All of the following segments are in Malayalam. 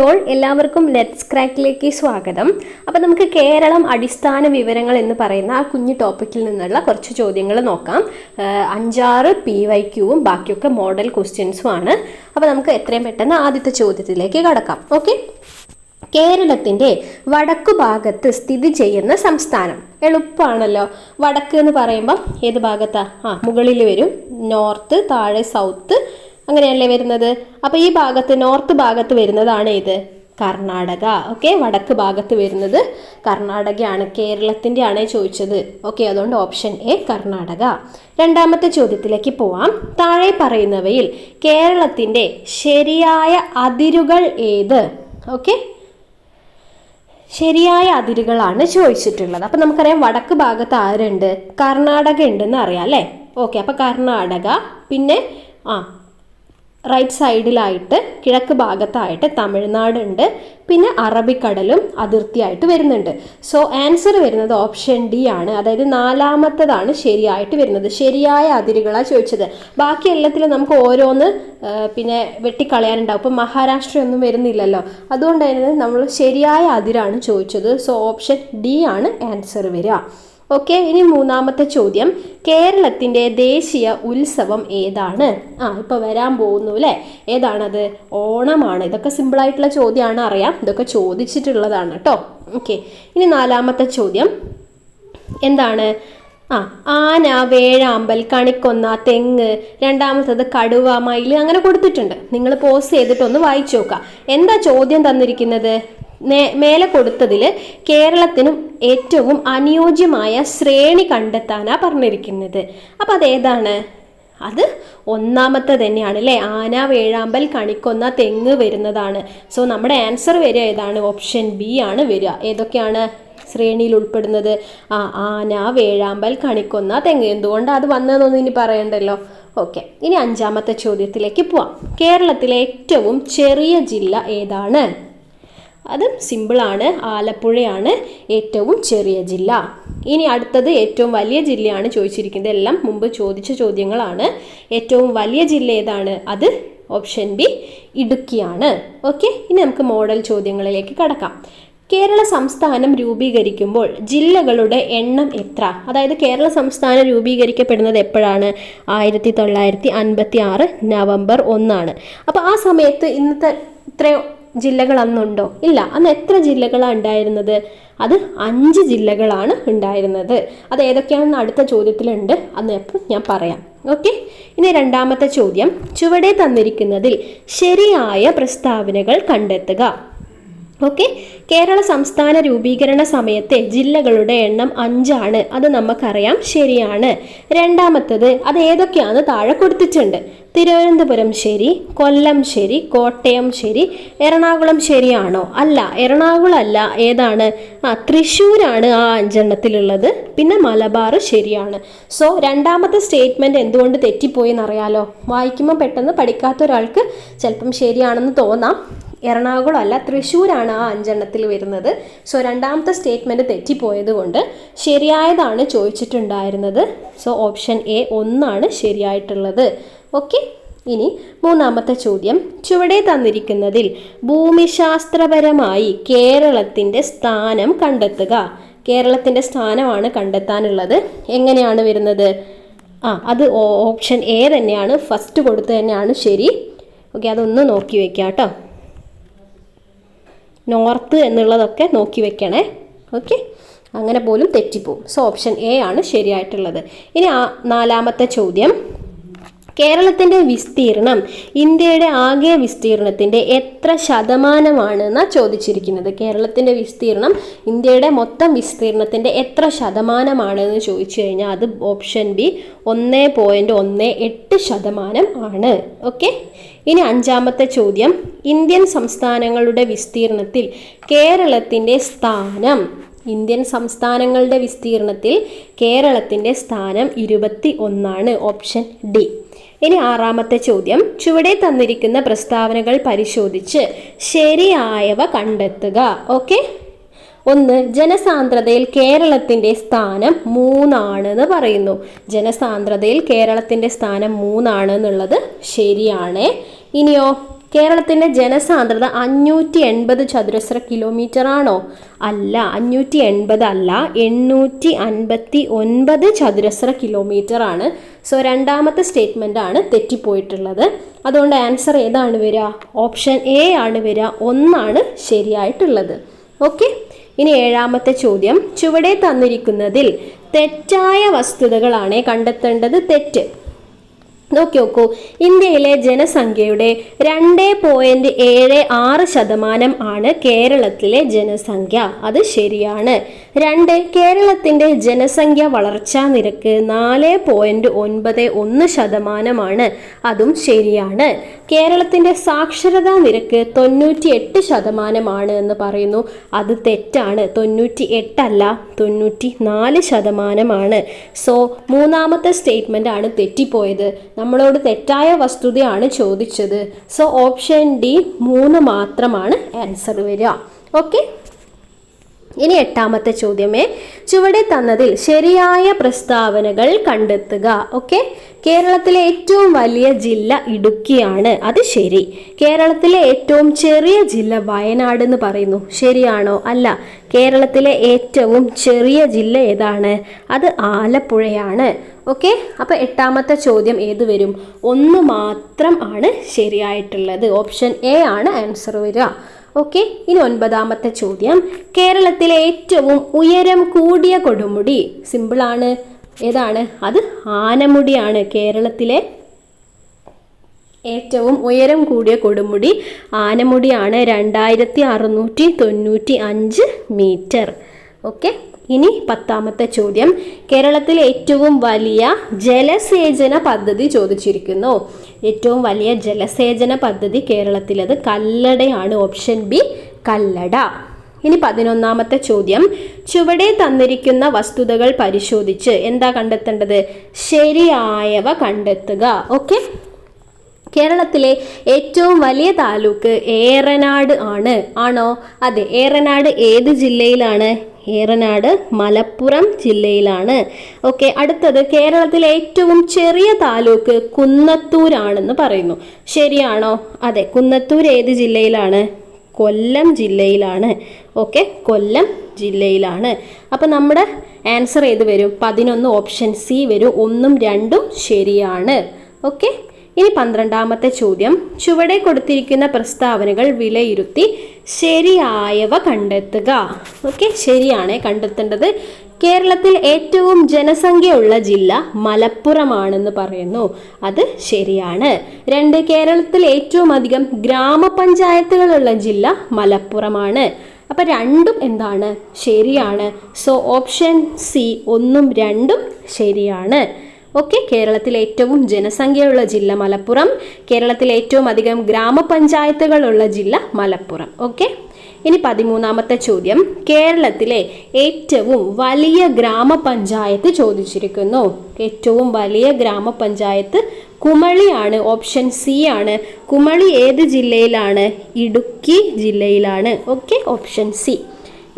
അപ്പോൾ എല്ലാവർക്കും ലെറ്റ്സ് ക്രാക്കിലേക്ക് സ്വാഗതം. അപ്പോൾ നമുക്ക് കേരളം അടിസ്ഥാന വിവരങ്ങൾ എന്ന് പറയുന്ന ആ കുഞ്ഞു ടോപ്പിക്കിൽ നിന്നുള്ള കുറച്ച് ചോദ്യങ്ങൾ നോക്കാം. അഞ്ചാറ് പി വൈ ക്യൂവും ബാക്കിയൊക്കെ മോഡൽ ക്വസ്റ്റ്യൻസും ആണ്. അപ്പോൾ നമുക്ക് എത്രയും പെട്ടെന്ന് ആദ്യത്തെ ചോദ്യത്തിലേക്ക് കടക്കാം. ഓക്കെ കേരളത്തിന്റെ വടക്കു ഭാഗത്ത് സ്ഥിതി ചെയ്യുന്ന സംസ്ഥാനം. എളുപ്പമാണല്ലോ വടക്ക് എന്ന് പറയുമ്പോൾ ഏത് ഭാഗത്താണ് ആ മുകളിൽ വരും. നോർത്ത് താഴെ സൗത്ത് അങ്ങനെയല്ലേ വരുന്നത്? അപ്പോൾ ഈ ഭാഗത്ത് നോർത്ത് ഭാഗത്ത് വരുന്നതാണ് ഇത്. കർണാടക. ഓക്കെ? വടക്ക് ഭാഗത്ത് വരുന്നത് കർണാടകയാണ് കേരളത്തിന്റെ ആണ് ചോദിച്ചത്. ഓക്കെ? അതുകൊണ്ട് ഓപ്ഷൻ എ കർണാടക. രണ്ടാമത്തെ ചോദ്യത്തിലേക്ക് പോവാം. താഴെ പറയുന്നവയിൽ കേരളത്തിന്റെ ശരിയായ അതിരുകൾ ഏത്? ഓക്കെ? ശരിയായ അതിരുകളാണ് ചോദിച്ചിട്ടുള്ളത്. അപ്പം നമുക്കറിയാം വടക്ക് ഭാഗത്ത് ആരുണ്ട്? കർണാടക ഉണ്ടെന്ന് അറിയാം അല്ലേ? ഓക്കെ? അപ്പം കർണാടക പിന്നെ ആ റൈറ്റ് സൈഡിലായിട്ട് കിഴക്ക് ഭാഗത്തായിട്ട് തമിഴ്നാട് ഉണ്ട് പിന്നെ അറബിക്കടലും അതിർത്തിയായിട്ട് വരുന്നുണ്ട്. സോ ആൻസർ വരുന്നത് ഓപ്ഷൻ ഡി ആണ്. അതായത് നാലാമത്തതാണ് ശരിയായിട്ട് വരുന്നത്. ശരിയായ അതിരുകളാണ് ചോദിച്ചത്. ബാക്കി എല്ലാത്തിലും നമുക്ക് ഓരോന്ന് പിന്നെ വെട്ടിക്കളയാനുണ്ടാവും. ഇപ്പം മഹാരാഷ്ട്രയൊന്നും വരുന്നില്ലല്ലോ. അതുകൊണ്ട് തന്നെ നമ്മൾ ശരിയായ അതിരാണ് ചോദിച്ചത്. സോ ഓപ്ഷൻ ഡി ആണ് ആൻസർ വരിക. ഓക്കെ ഇനി മൂന്നാമത്തെ ചോദ്യം. കേരളത്തിന്റെ ദേശീയ ഉത്സവം ഏതാണ്? ആ ഇപ്പോൾ വരാൻ പോകുന്നു അല്ലേ ഏതാണത്? ഓണമാണ്. ഇതൊക്കെ സിമ്പിളായിട്ടുള്ള ചോദ്യമാണ് അറിയാം. ഇതൊക്കെ ചോദിച്ചിട്ടുള്ളതാണ് കേട്ടോ ഓക്കെ ഇനി നാലാമത്തെ ചോദ്യം. എന്താണ്? ആ ആന വേഴാമ്പൽ കണിക്കൊന്ന തെങ്ങ് രണ്ടാമത്തത് കടുവ മയിൽ അങ്ങനെ കൊടുത്തിട്ടുണ്ട്. നിങ്ങൾ പോസ് ചെയ്തിട്ടൊന്ന് വായിച്ചു നോക്കുക. എന്താ ചോദ്യം തന്നിരിക്കുന്നത്? മേലെ കൊടുത്തതിൽ കേരളത്തിനും ഏറ്റവും അനുയോജ്യമായ ശ്രേണി കണ്ടെത്താനാ പറഞ്ഞിരിക്കുന്നത്. അപ്പം അതേതാണ്? അത് ഒന്നാമത്തെ തന്നെയാണ് അല്ലേ? ആന വേഴാമ്പൽ കണിക്കൊന്ന തെങ്ങ് വരുന്നതാണ്. സോ നമ്മുടെ ആൻസർ വരിക ഏതാണ്? ഓപ്ഷൻ ബി ആണ് വരിക. ഏതൊക്കെയാണ് ശ്രേണിയിൽ ഉൾപ്പെടുന്നത്? ആ ആന വേഴാമ്പൽ കണിക്കൊന്ന തെങ്ങ്. എന്തുകൊണ്ടാണ് അത് വന്നതെന്നൊന്നും ഇനി പറയണ്ടല്ലോ. ഓക്കെ ഇനി അഞ്ചാമത്തെ ചോദ്യത്തിലേക്ക് പോവാം. കേരളത്തിലെ ഏറ്റവും ചെറിയ ജില്ല ഏതാണ്? അത് സിമ്പിളാണ്. ആലപ്പുഴയാണ് ഏറ്റവും ചെറിയ ജില്ല. ഇനി അടുത്തത് ഏറ്റവും വലിയ ജില്ലയാണ് ചോദിച്ചിരിക്കുന്നത്. എല്ലാം മുമ്പ് ചോദിച്ച ചോദ്യങ്ങളാണ്. ഏറ്റവും വലിയ ജില്ല ഏതാണ്? അത് ഓപ്ഷൻ ബി ഇടുക്കിയാണ്. ഓക്കെ? ഇനി നമുക്ക് മോഡൽ ചോദ്യങ്ങളിലേക്ക് കടക്കാം. കേരള സംസ്ഥാനം രൂപീകരിക്കുമ്പോൾ ജില്ലകളുടെ എണ്ണം എത്ര? അതായത് കേരള സംസ്ഥാനം രൂപീകരിക്കപ്പെടുന്നത് എപ്പോഴാണ്? ആയിരത്തി തൊള്ളായിരത്തി അൻപത്തി ആറ് നവംബർ ഒന്നാണ്. അപ്പോൾ ആ സമയത്ത് ഇന്നത്തെ ഇത്രയോ ജില്ലകൾ അന്നുണ്ടോ ഇല്ല അന്ന് എത്ര ജില്ലകളാണ് ഉണ്ടായിരുന്നത്? അത് അഞ്ച് ജില്ലകളാണ് ഉണ്ടായിരുന്നത്. അത് ഏതൊക്കെയാണെന്ന് അടുത്ത ചോദ്യത്തിലുണ്ട്. അന്ന് എപ്പോൾ ഞാൻ പറയാം. ഓക്കെ? ഇനി രണ്ടാമത്തെ ചോദ്യം. ചുവടെ തന്നിരിക്കുന്നതിൽ ശരിയായ പ്രസ്താവനകൾ കണ്ടെത്തുക. ഓക്കെ? കേരള സംസ്ഥാന രൂപീകരണ സമയത്തെ ജില്ലകളുടെ എണ്ണം അഞ്ചാണ്. അത് നമുക്കറിയാം. ശരിയാണ്. രണ്ടാമത്തത് അത് ഏതൊക്കെയാണെന്ന് താഴെ കൊടുത്തിട്ടുണ്ട്. തിരുവനന്തപുരം ശരി കൊല്ലം ശരി കോട്ടയം ശരി എറണാകുളം ശരിയാണോ? അല്ല എറണാകുളം അല്ല. ഏതാണ്? ആ തൃശ്ശൂരാണ് ആ അഞ്ചെണ്ണത്തിലുള്ളത്. പിന്നെ മലബാർ ശരിയാണ്. സോ രണ്ടാമത്തെ സ്റ്റേറ്റ്മെന്റ് എന്തുകൊണ്ട് തെറ്റിപ്പോയി എന്നറിയാലോ വായിക്കുമ്പോൾ പെട്ടെന്ന് പഠിക്കാത്ത ഒരാൾക്ക് ചിലപ്പം ശരിയാണെന്ന് തോന്നാം. എറണാകുളം അല്ല തൃശ്ശൂരാണ് ആ അഞ്ചെണ്ണത്തിൽ വരുന്നത്. സോ രണ്ടാമത്തെ സ്റ്റേറ്റ്മെന്റ് തെറ്റിപ്പോയത് കൊണ്ട് ശരിയായതാണ് ചോദിച്ചിട്ടുണ്ടായിരുന്നത്. സോ ഓപ്ഷൻ എ ഒന്നാണ് ശരിയായിട്ടുള്ളത്. ഓക്കെ ഇനി മൂന്നാമത്തെ ചോദ്യം. ചുവടെ തന്നിരിക്കുന്നതിൽ ഭൂമിശാസ്ത്രപരമായി കേരളത്തിന്റെ സ്ഥാനം കണ്ടെത്തുക. കേരളത്തിന്റെ സ്ഥാനമാണ് കണ്ടെത്താനുള്ളത്. എങ്ങനെയാണ് വരുന്നത്? ആ അത് ഓപ്ഷൻ എ തന്നെയാണ്. ഫസ്റ്റ് കൊടുത്ത് തന്നെയാണ്. ശരി. ഓക്കെ അതൊന്ന് നോക്കി വെക്കാം കേട്ടോ നോർത്ത് എന്നുള്ളതൊക്കെ നോക്കി വെക്കണേ. ഓക്കെ? അങ്ങനെ പോലും തെറ്റിപ്പോവും. സോ ഓപ്ഷൻ എ ആണ് ശരിയായിട്ടുള്ളത്. ഇനി ആ നാലാമത്തെ ചോദ്യം. കേരളത്തിന്റെ വിസ്തീർണം ഇന്ത്യയുടെ ആകെ വിസ്തീർണത്തിന്റെ എത്ര ശതമാനമാണ് എന്നാണ് ചോദിച്ചിരിക്കുന്നത്. കേരളത്തിന്റെ വിസ്തീർണം ഇന്ത്യയുടെ മൊത്തം വിസ്തീർണത്തിന്റെ എത്ര ശതമാനമാണെന്ന് ചോദിച്ചു കഴിഞ്ഞാൽ അത് ഓപ്ഷൻ ബി ഒന്ന് പോയിന്റ് ഒന്ന് എട്ട് ശതമാനം ആണ്. ഓക്കെ? ഇനി അഞ്ചാമത്തെ ചോദ്യം. ഇന്ത്യൻ സംസ്ഥാനങ്ങളുടെ വിസ്തീർണത്തിൽ കേരളത്തിന്റെ സ്ഥാനം. ഇന്ത്യൻ സംസ്ഥാനങ്ങളുടെ വിസ്തീർണത്തിൽ കേരളത്തിന്റെ സ്ഥാനം ഇരുപത്തി ഒന്നാണ് ഓപ്ഷൻ ഡി. ഇനി ആറാമത്തെ ചോദ്യം. ചുവടെ തന്നിരിക്കുന്ന പ്രസ്താവനകൾ പരിശോധിച്ച് ശരിയായവ കണ്ടെത്തുക. ഓക്കെ? ഒന്ന് ജനസാന്ദ്രതയിൽ കേരളത്തിന്റെ സ്ഥാനം മൂന്നാണ് എന്ന് പറയുന്നു. ജനസാന്ദ്രതയിൽ കേരളത്തിന്റെ സ്ഥാനം മൂന്നാണ് എന്നുള്ളത് ശരിയാണ്. ഇനിയോ കേരളത്തിന്റെ ജനസാന്ദ്രത അഞ്ഞൂറ്റി എൺപത് ചതുരശ്ര കിലോമീറ്റർ ആണോ അല്ല അഞ്ഞൂറ്റി എൺപത് അല്ല എണ്ണൂറ്റി അൻപത്തി ഒൻപത് ചതുരശ്ര കിലോമീറ്റർ ആണ് സോ രണ്ടാമത്തെ സ്റ്റേറ്റ്മെന്റ് ആണ് തെറ്റിപ്പോയിട്ടുള്ളത്. അതുകൊണ്ട് ആൻസർ ഏതാണ് വരിക? ഓപ്ഷൻ എ ആണ് വരിക. ഒന്നാണ് ശരിയായിട്ടുള്ളത്. ഓക്കെ? ഇനി ഏഴാമത്തെ ചോദ്യം. ചുവടെ തന്നിരിക്കുന്നതിൽ തെറ്റായ വസ്തുതകളാണ് കണ്ടെത്തേണ്ടത് തെറ്റ്. നോക്കി നോക്കൂ ഇന്ത്യയിലെ ജനസംഖ്യയുടെ രണ്ട് പോയിന്റ് ഏഴ് ആറ് ശതമാനം ആണ് കേരളത്തിലെ ജനസംഖ്യ. അത് ശരിയാണ്. രണ്ട് കേരളത്തിന്റെ ജനസംഖ്യ വളർച്ചാ നിരക്ക് നാല് പോയിന്റ് ഒൻപത് ഒന്ന് ശതമാനമാണ്. അതും ശരിയാണ്. കേരളത്തിന്റെ സാക്ഷരതാ നിരക്ക് തൊണ്ണൂറ്റി എട്ട് ശതമാനമാണ് എന്ന് പറയുന്നു. അത് തെറ്റാണ്. തൊണ്ണൂറ്റി എട്ടല്ല തൊണ്ണൂറ്റി നാല് ശതമാനമാണ്. സോ മൂന്നാമത്തെ സ്റ്റേറ്റ്മെന്റ് ആണ് തെറ്റിപ്പോയത്. നമ്മളോട് തെറ്റായ വസ്തുതയാണ് ചോദിച്ചത്. സോ ഓപ്ഷൻ ഡി മൂന്ന് മാത്രമാണ് ആൻസർ വരിക. ഓക്കെ ഇനി എട്ടാമത്തെ ചോദ്യമേ. ചുവടെ തന്നതിൽ ശരിയായ പ്രസ്താവനകൾ കണ്ടെത്തുക. ഓക്കെ? കേരളത്തിലെ ഏറ്റവും വലിയ ജില്ല ഇടുക്കിയാണ്. അത് ശരി. കേരളത്തിലെ ഏറ്റവും ചെറിയ ജില്ല വയനാട് എന്ന് പറയുന്നു. ശരിയാണോ? അല്ല. കേരളത്തിലെ ഏറ്റവും ചെറിയ ജില്ല ഏതാണ്? അത് ആലപ്പുഴയാണ്. ഓക്കെ? അപ്പോൾ എട്ടാമത്തെ ചോദ്യം ഏത് വരും? ഒന്ന് മാത്രം ആണ് ശരിയായിട്ടുള്ളത്. ഓപ്ഷൻ എ ആണ് ആൻസർ വരിക. ഓക്കെ ഇനി ഒൻപതാമത്തെ ചോദ്യം. കേരളത്തിലെ ഏറ്റവും ഉയരം കൂടിയ കൊടുമുടി സിമ്പിളാണ് ഏതാണ്? അത് ആനമുടിയാണ്. കേരളത്തിലെ ഏറ്റവും ഉയരം കൂടിയ കൊടുമുടി ആനമുടിയാണ്. രണ്ടായിരത്തി അറുന്നൂറ്റി തൊണ്ണൂറ്റി അഞ്ച് മീറ്റർ. ഓക്കെ ഇനി പത്താമത്തെ ചോദ്യം. കേരളത്തിലെ ഏറ്റവും വലിയ ജലസേചന പദ്ധതി ചോദിച്ചിരിക്കുന്നു. ഏറ്റവും വലിയ ജലസേചന പദ്ധതി കേരളത്തിലത് കല്ലടയാണ് ഓപ്ഷൻ ബി കല്ലട. ഇനി പതിനൊന്നാമത്തെ ചോദ്യം. ചുവടെ തന്നിരിക്കുന്ന വസ്തുതകൾ പരിശോധിച്ച് എന്താ കണ്ടെത്തേണ്ടത്? ശരിയായവ കണ്ടെത്തുക. ഓക്കെ കേരളത്തിലെ ഏറ്റവും വലിയ താലൂക്ക് ഏറനാട് ആണ്. ആണോ? അതെ ഏറനാട് ഏത് ജില്ലയിലാണ്? ഏറനാട് മലപ്പുറം ജില്ലയിലാണ്. ഓക്കെ അടുത്തത് കേരളത്തിലെ ഏറ്റവും ചെറിയ താലൂക്ക് കുന്നത്തൂരാണെന്ന് പറയുന്നു. ശരിയാണോ? അതെ കുന്നത്തൂർ ഏത് ജില്ലയിലാണ്? കൊല്ലം ജില്ലയിലാണ്. ഓക്കെ കൊല്ലം ജില്ലയിലാണ്. അപ്പം നമ്മുടെ ആൻസർ ഏത് വരും? പതിനൊന്ന് ഓപ്ഷൻ സി വരും. ഒന്നും രണ്ടും ശരിയാണ്. ഓക്കെ ഇനി പന്ത്രണ്ടാമത്തെ ചോദ്യം. ചുവടെ കൊടുത്തിരിക്കുന്ന പ്രസ്താവനകൾ വിലയിരുത്തി ശരിയായവ കണ്ടെത്തുക. ഓക്കെ ശരിയാണ് കണ്ടെത്തേണ്ടത്. കേരളത്തിൽ ഏറ്റവും ജനസംഖ്യയുള്ള ജില്ല മലപ്പുറമാണെന്ന് പറയുന്നു. അത് ശരിയാണ്. രണ്ട് കേരളത്തിൽ ഏറ്റവും അധികം ഗ്രാമപഞ്ചായത്തുകളുള്ള ജില്ല മലപ്പുറമാണ്. അപ്പം രണ്ടും എന്താണ്? ശരിയാണ്. സോ ഓപ്ഷൻ സി ഒന്നും രണ്ടും ശരിയാണ്. ഓക്കെ കേരളത്തിലെ ഏറ്റവും ജനസംഖ്യയുള്ള ജില്ല മലപ്പുറം. കേരളത്തിലെ ഏറ്റവും അധികം ഗ്രാമപഞ്ചായത്തുകളുള്ള ജില്ല മലപ്പുറം. ഓക്കെ? ഇനി പതിമൂന്നാമത്തെ ചോദ്യം. കേരളത്തിലെ ഏറ്റവും വലിയ ഗ്രാമപഞ്ചായത്ത് ചോദിച്ചിരിക്കുന്നു. ഏറ്റവും വലിയ ഗ്രാമപഞ്ചായത്ത് കുമളിയാണ് ഓപ്ഷൻ സി ആണ്. കുമളി ഏത് ജില്ലയിലാണ്? ഇടുക്കി ജില്ലയിലാണ്. ഓക്കെ? Option C.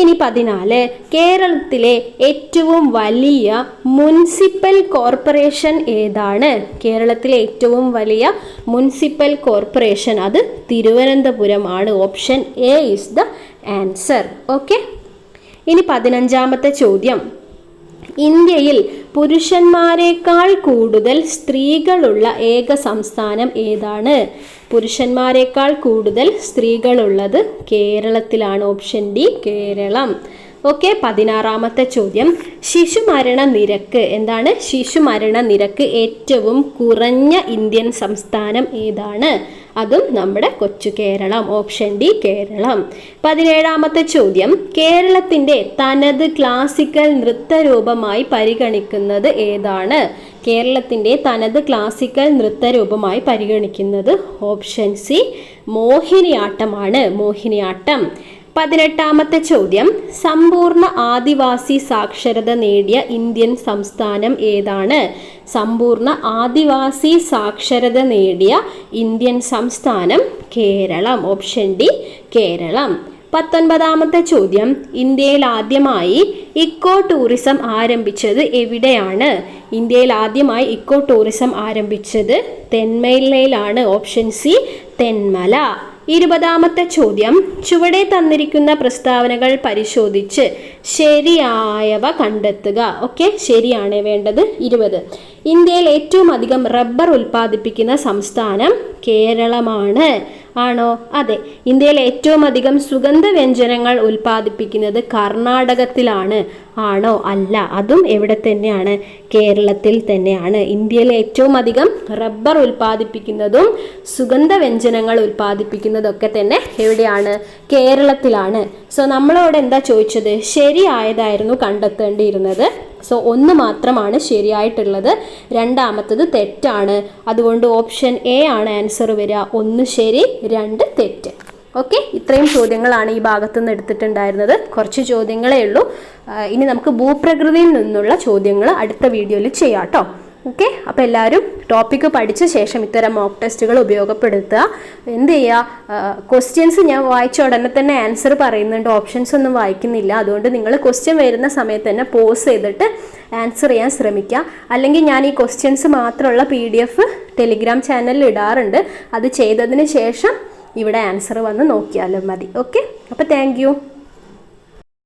ഇനി പതിനാല്. കേരളത്തിലെ ഏറ്റവും വലിയ മുനിസിപ്പൽ കോർപ്പറേഷൻ ഏതാണ്? കേരളത്തിലെ ഏറ്റവും വലിയ മുനിസിപ്പൽ കോർപ്പറേഷൻ അത് തിരുവനന്തപുരം ആണ്. Option A is the answer okay ഇനി പതിനഞ്ചാമത്തെ ചോദ്യം. ഇന്ത്യയിൽ പുരുഷന്മാരെക്കാൾ കൂടുതൽ സ്ത്രീകളുള്ള ഏക സംസ്ഥാനം ഏതാണ്? പുരുഷന്മാരെക്കാൾ കൂടുതൽ സ്ത്രീകളുള്ളത് കേരളത്തിലാണ് ഓപ്ഷൻ ഡി കേരളം. ഓക്കെ പതിനാറാമത്തെ ചോദ്യം. ശിശുമരണ നിരക്ക് എന്താണ്? ശിശുമരണ നിരക്ക് ഏറ്റവും കുറഞ്ഞ ഇന്ത്യൻ സംസ്ഥാനം ഏതാണ്? അതും നമ്മുടെ കൊച്ചു കേരളം ഓപ്ഷൻ ഡി കേരളം. പതിനേഴാമത്തെ ചോദ്യം. കേരളത്തിന്റെ തനത് ക്ലാസിക്കൽ നൃത്തരൂപമായി പരിഗണിക്കുന്നത് ഏതാണ്? കേരളത്തിന്റെ തനത് ക്ലാസിക്കൽ നൃത്തരൂപമായി പരിഗണിക്കുന്നത് ഓപ്ഷൻ സി മോഹിനിയാട്ടമാണ്. മോഹിനിയാട്ടം. പതിനെട്ടാമത്തെ ചോദ്യം. സമ്പൂർണ ആദിവാസി സാക്ഷരത നേടിയ ഇന്ത്യൻ സംസ്ഥാനം ഏതാണ്? സമ്പൂർണ ആദിവാസി സാക്ഷരത നേടിയ ഇന്ത്യൻ സംസ്ഥാനം കേരളം. Option D Keralam. പത്തൊൻപതാമത്തെ ചോദ്യം. ഇന്ത്യയിൽ ആദ്യമായി ഇക്കോ ടൂറിസം ആരംഭിച്ചത് എവിടെയാണ്? ഇന്ത്യയിൽ ആദ്യമായി ഇക്കോ ടൂറിസം ആരംഭിച്ചത് തെന്മയിലയിലാണ് ഓപ്ഷൻ സി തെന്മല. ഇരുപതാമത്തെ ചോദ്യം. ചുവടെ തന്നിരിക്കുന്ന പ്രസ്താവനകൾ പരിശോധിച്ച് ശരിയായവ കണ്ടെത്തുക. ഓക്കെ ശരിയാണ് വേണ്ടത് ഇരുപത്. ഇന്ത്യയിൽ ഏറ്റവും അധികം റബ്ബർ ഉൽപ്പാദിപ്പിക്കുന്ന സംസ്ഥാനം കേരളമാണ്. ആണോ? അതെ. ഇന്ത്യയിൽ ഏറ്റവും അധികം സുഗന്ധ വ്യഞ്ജനങ്ങൾ ഉൽപ്പാദിപ്പിക്കുന്നത് കർണാടകത്തിലാണ്. ആണോ? അല്ല. അതും എവിടെ തന്നെയാണ്? കേരളത്തിൽ തന്നെയാണ്. ഇന്ത്യയിലെ ഏറ്റവും അധികം റബ്ബർ ഉൽപ്പാദിപ്പിക്കുന്നതും സുഗന്ധ വ്യഞ്ജനങ്ങൾ ഉൽപ്പാദിപ്പിക്കുന്നതൊക്കെ തന്നെ എവിടെയാണ്? കേരളത്തിലാണ്. സോ നമ്മളോട് എന്താ ചോദിച്ചത്? ശരിയായതായിരുന്നു കണ്ടെത്തേണ്ടിയിരുന്നത്. സോ ഒന്ന് മാത്രമാണ് ശരിയായിട്ടുള്ളത്. രണ്ടാമത്തത് തെറ്റാണ്. അതുകൊണ്ട് ഓപ്ഷൻ എ ആണ് ആൻസർ വരിക. ഒന്ന് ശരി രണ്ട് തെറ്റ്. ഓക്കെ ഇത്രയും ചോദ്യങ്ങളാണ് ഈ ഭാഗത്തു നിന്ന് എടുത്തിട്ടുണ്ടായിരുന്നത്. കുറച്ച് ചോദ്യങ്ങളേ ഉള്ളൂ. ഇനി നമുക്ക് ഭൂപ്രകൃതിയിൽ നിന്നുള്ള ചോദ്യങ്ങൾ അടുത്ത വീഡിയോയിൽ ചെയ്യാം കേട്ടോ ഓക്കെ അപ്പോൾ എല്ലാവരും ടോപ്പിക്ക് പഠിച്ച ശേഷം ഇത്തരം മോക്ക് ടെസ്റ്റുകൾ ഉപയോഗപ്പെടുത്തുക. എന്ത് ചെയ്യുക ക്വസ്റ്റ്യൻസ് ഞാൻ വായിച്ച ഉടനെ തന്നെ ആൻസർ പറയുന്നുണ്ട്. ഓപ്ഷൻസ് ഒന്നും വായിക്കുന്നില്ല. അതുകൊണ്ട് നിങ്ങൾ ക്വസ്റ്റ്യൻ വരുന്ന സമയത്ത് തന്നെ പോസ് ചെയ്തിട്ട് ആൻസർ ചെയ്യാൻ ശ്രമിക്കുക. അല്ലെങ്കിൽ ഞാൻ ഈ ക്വസ്റ്റ്യൻസ് മാത്രമുള്ള പി ഡി എഫ് ടെലിഗ്രാം ചാനലിൽ ഇടാറുണ്ട്. അത് ചെയ്തതിന് ശേഷം ഇവിടെ ആൻസർ വന്ന് നോക്കിയാലും മതി. ഓക്കെ? അപ്പോൾ താങ്ക്